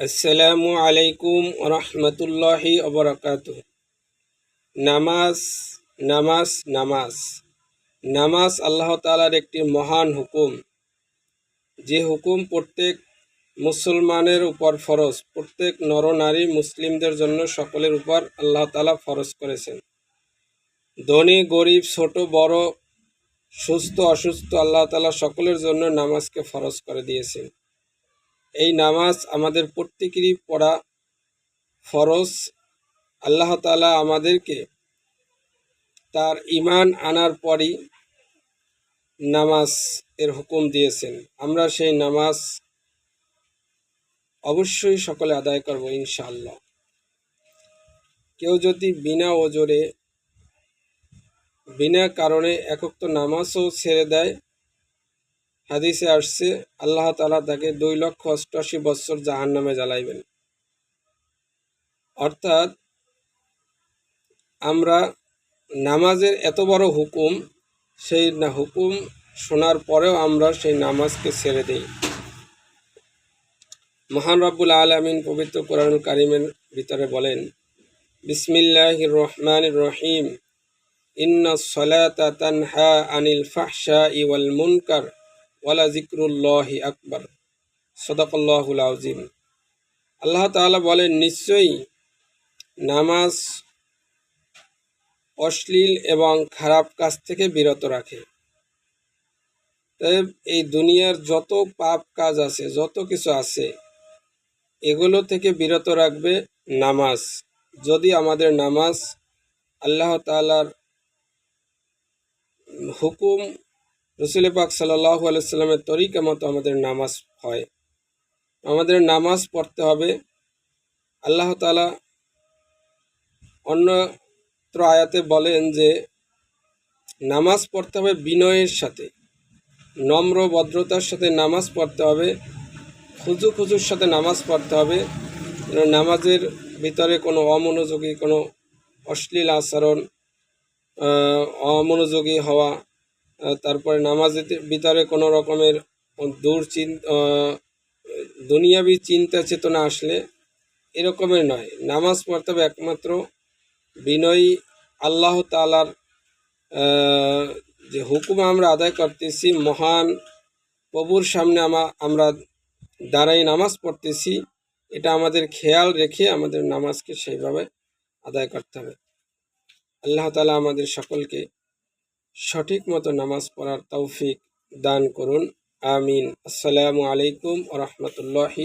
আসসালামু আলাইকুম রহমতুল্লাহি অবরাকাত নামাজ নামাজ নামাজ। নামাজ আল্লাহ তালার একটি মহান হুকুম। যে হুকুম প্রত্যেক মুসলমানের উপর ফরজ, প্রত্যেক নরনারী মুসলিমদের জন্য সকলের উপর আল্লাহ তালা ফরজ করেছেন। ধনী, গরিব, ছোট, বড়, সুস্থ, অসুস্থ আল্লাহ তালা সকলের জন্য নামাজকে ফরজ করে দিয়েছেন। এই নামাজ আমাদের প্রত্যেকেরই পড়া ফরজ। আল্লাহ তালা আমাদেরকে তার ইমান আনার পরই নামাজ এর হুকুম দিয়েছেন। আমরা সেই নামাজ অবশ্যই সকলে আদায় করব ইনশাআল্লাহ। কেউ যদি বিনা ওজরে, বিনা কারণে একক নামাজও ছেড়ে দেয় হাদিসে আসছে, আল্লাহ তালা তাকে দুই লক্ষ অষ্টআশি বৎসর জাহান নামে জ্বালাইবেন। অর্থাৎ আমরা নামাজের এত বড় হুকুম, সেই না হুকুম শোনার পরেও আমরা সেই নামাজকে ছেড়ে দিই। মহান রব্বুল আলমিন পবিত্র কোরআনুল কারিমের ভিতরে বলেন বিসমিল্লাহ রহমান রহিম। ইন্না সলাতা তানহা আনিল ফাহশা ইওয়াল মুনকার। ওয়ালা জিক্রুল্লাহি আকবর। সদাকল্লাহুল আজিম আল্লাহ তাআলা বলেন, নিশ্চয়ই নামাজ অশ্লীল এবং খারাপ কাজ থেকে বিরত রাখে। এই দুনিয়ার যত পাপ কাজ আছে, যত কিছু আছে, এগুলো থেকে বিরত রাখবে নামাজ। যদি আমাদের নামাজ আল্লাহ তালার হুকুম রসুল পাক সাল্লাহ আলাইস্লামের তরিকা মতো আমাদের নামাজ হয়। আমাদের নামাজ পড়তে হবে আল্লাহ তালা অন্যত্র আয়াতে বলেন যে, নামাজ পড়তে হবে বিনয়ের সাথে, নম্র ভদ্রতার সাথে নামাজ পড়তে হবে, খুজু খুজুর সাথে নামাজ পড়তে হবে নামাজের ভিতরে কোনো অমনোযোগী, কোনো অশ্লীল আচরণ অমনোযোগী হওয়া তারপরে নামাজের ভিতরে কোনো রকমের দূর দুনিয়াবি চিন্তা চেতনা আসলে এরকমের নয়। নামাজ পড়তে হবে একমাত্র বিনয়ী আল্লাহ তালার যে হুকুম আমরা আদায় করতেছি, মহান প্রভুর সামনে আমা আমরা দাঁড়াই নামাজ পড়তেছি, এটা আমাদের খেয়াল রেখে আমাদের নামাজকে সেইভাবে আদায় করতে হবে। আল্লাহ তালা আমাদের সকলকে সঠিক মতো নামাজ পড়ার তৌফিক দান করুন। আমিন। আসসালামু আলাইকুম রহমতুল্লাহি